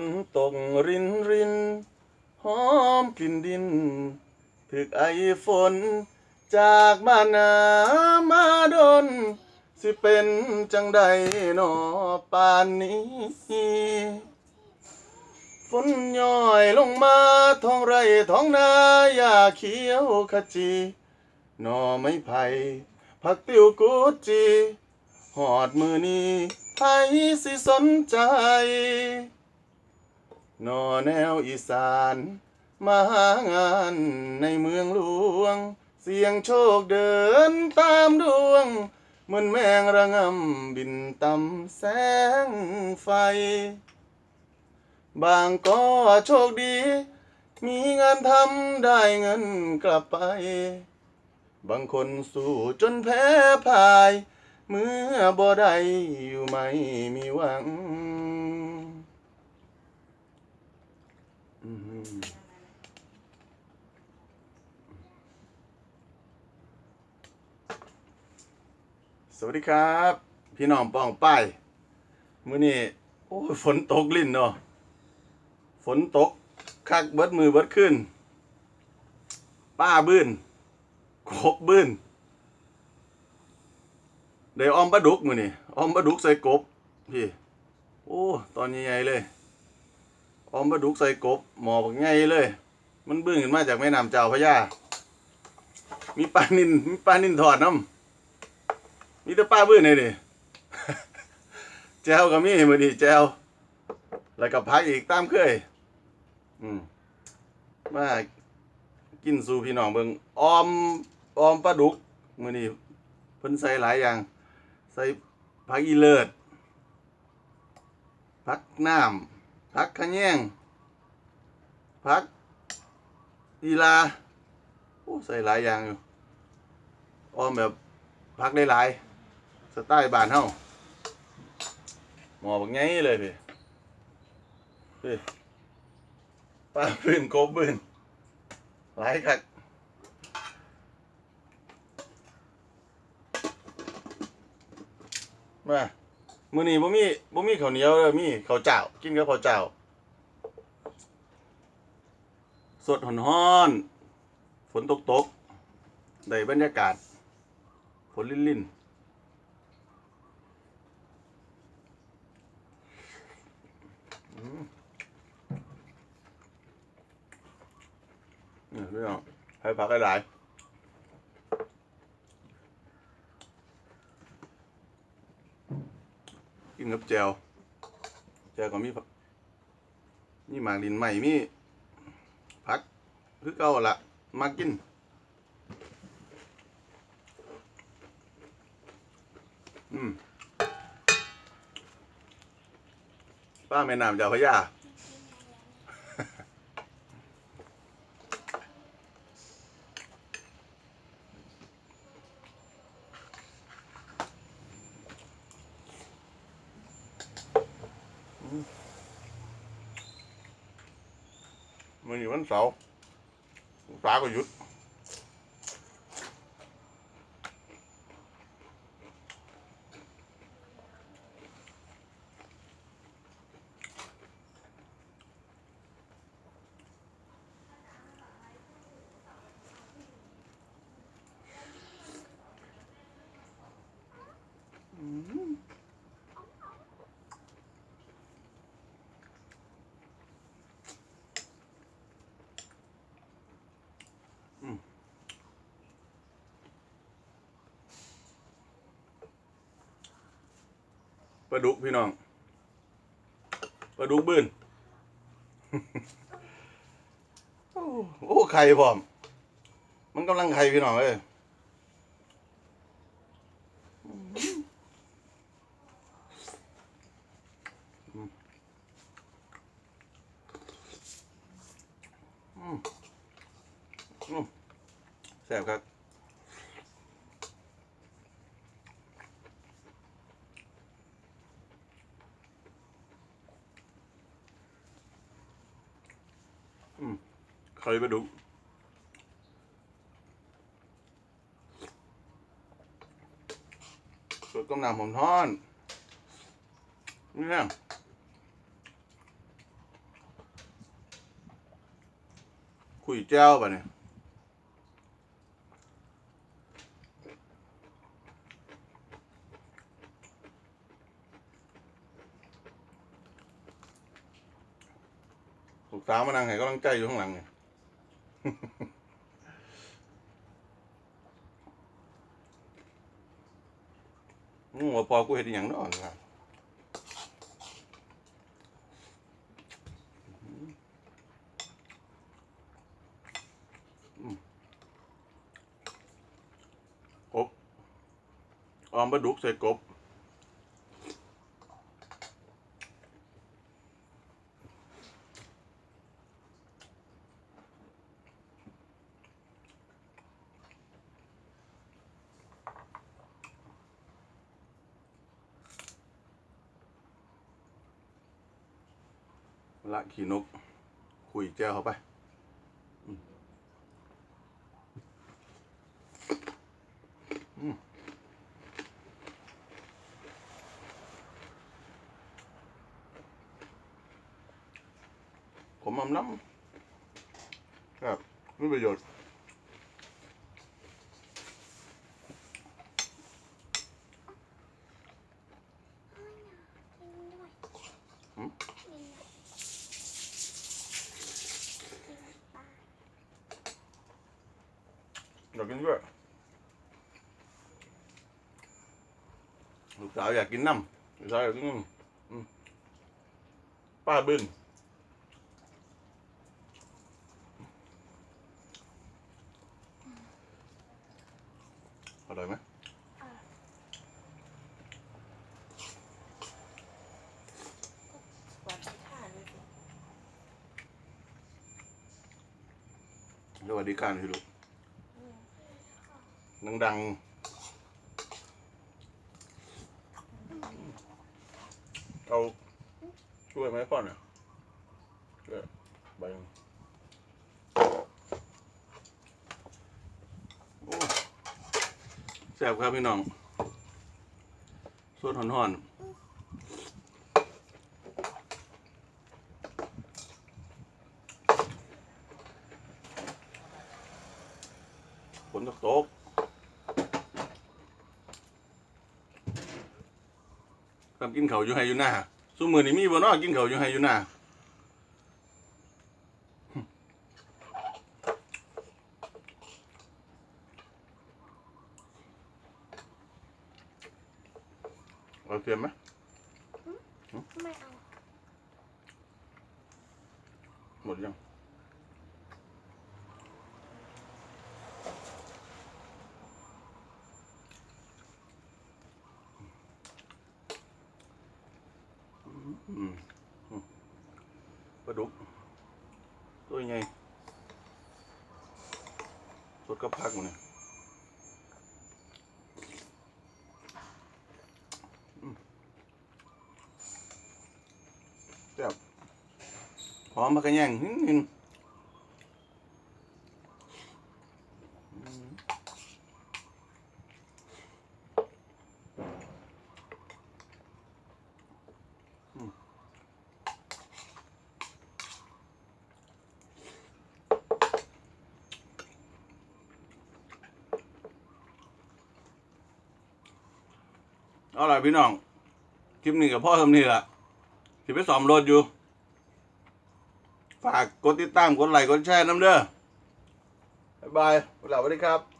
นตกรินรินหอมกลิ่นดินถึกไอฝน จากบ้านนามาดน สิเป็นจังใดหนอปานนี้ ฝนย่อยลงมาท้องไร่ท้องนาหญ้าเขียวขจีหน่อไม้ไผ่ผักติวกุจีหอดมือนี้ไผสิสนใจ นอแนวอีสาน มาหางานในเมืองหลวง เสียงโชคเดินตามดวง เหมือนแมงระงำบินตำแสงไฟ บางก็โชคดี มีงานทำได้เงินกลับไป บางคนสู้จนแพ้พ่าย เมื่อบ่ได้อยู่ไม่มีหวัง อืมสวัสดีครับ พี่น้องป้องป้ายมื้อนี้โอ้ฝนตกลิ้นเนาะฝนตกคักเบิดมือเบิดขึ้น ป้าบื้นกบบื้นได้ออมปลาดุกมือนี่ออมปลาดุกใส่กบพี่โอ้ตอนใหญ่ๆเลย ออมปลาดุกใส่กบหมอบักใหญ่เลย มันบื้นขึ้นมาจากแม่น้ำเจ้าพระยา มีปลานินมีปลานินทอดน้ำมีแต่ป้าบื้นเลยดิแจวก็มีมือดีแจวแล้วก็พักอีกตามเคย อืมมากินสู่พี่น้องเบิ่งออมออมปลาดุกมือนี้เพิ่นใส่หลายอย่าง ใส่ผักอีเลิศผักน้ำ ผักขะแยงผักอีลาโอ้ใส่หลายอย่างอยู่ออมแบบผักได้หลายสไตล์บานเฮาหมอบักใหญ่เลยพี่เฮ้ยปลาพื้นกบพื้นหลายคักมา มื้อนี้บ่มีบ่มีข้าวเหนียวเด้อมีข้าวเจ้า กินกับข้าวเจ้า สดฮ้อนๆฝนตกตกได้บรรยากาศฝนลิ่นๆอืมนี่พี่น้องให้พักหลายๆ กับแจวแจวก็มีผักมีหมากดินใหม่มีผักคือเก่าละมากินอืมป้าแม่น้ำเจ้าพระยา มันอยู่วันเสาร์สาก็หยุดอืม ปลาดุกพี่น้องปลาดุกบืนโอ้ไข่พร้อม มันกำลังไข่พี่น้องเอ้ยอืมอืมอืมแซ่บครับ เคยไปดูสดต้มน้ำหอมทอดเนี่ยคุยเจ้าป่ะเนี่ย กสาวมานั่งให้กำลังใจอยู่ข้างหลังเนี่ยอืมว่าพอกูเห็นอย่างเนอนครับอืมกบออมปลาดุกใส่กบ ละขี่นก คุยแจ้วเขาไปอืมมผมอำน้ำครับไม่ประโยชน์ อยากกินด้วยลูกสาวอยากกินน้ำลูกสาวอยากกินน้ำอืมป้าบึ้นอร่อยไหมหวานที่ท่าเลยสิสวัสดีการพี่ลูก ดังๆเอาช่วยไหมพ่อเนี่ยช่วยใบหนึ่งแซ่บครับพี่น้องสดห่อนๆฝนตกตก ครับกินเขาวอยู่ไฮอยู่หน้าซุมือนี่มีบ่เนาะกินเขาวอยู่ไฮอยู่หน้าเอาเตรียมไหมไม่เอา หมดยังอืมอืมปลาดุก ตัวใหญ่สดก็พักหมดเนี่ยอืมแซ่บหอมผักกระแยงหินหินอื เอาล่ะพี่น้องคลิปนี้กับพ่อทำนี่แหละที่ไปสอมรถอยู่ ฝากกดติดตามกดไลค์กดแชร์น้ำเด้อ บ๊ายบายสวัสดีครับ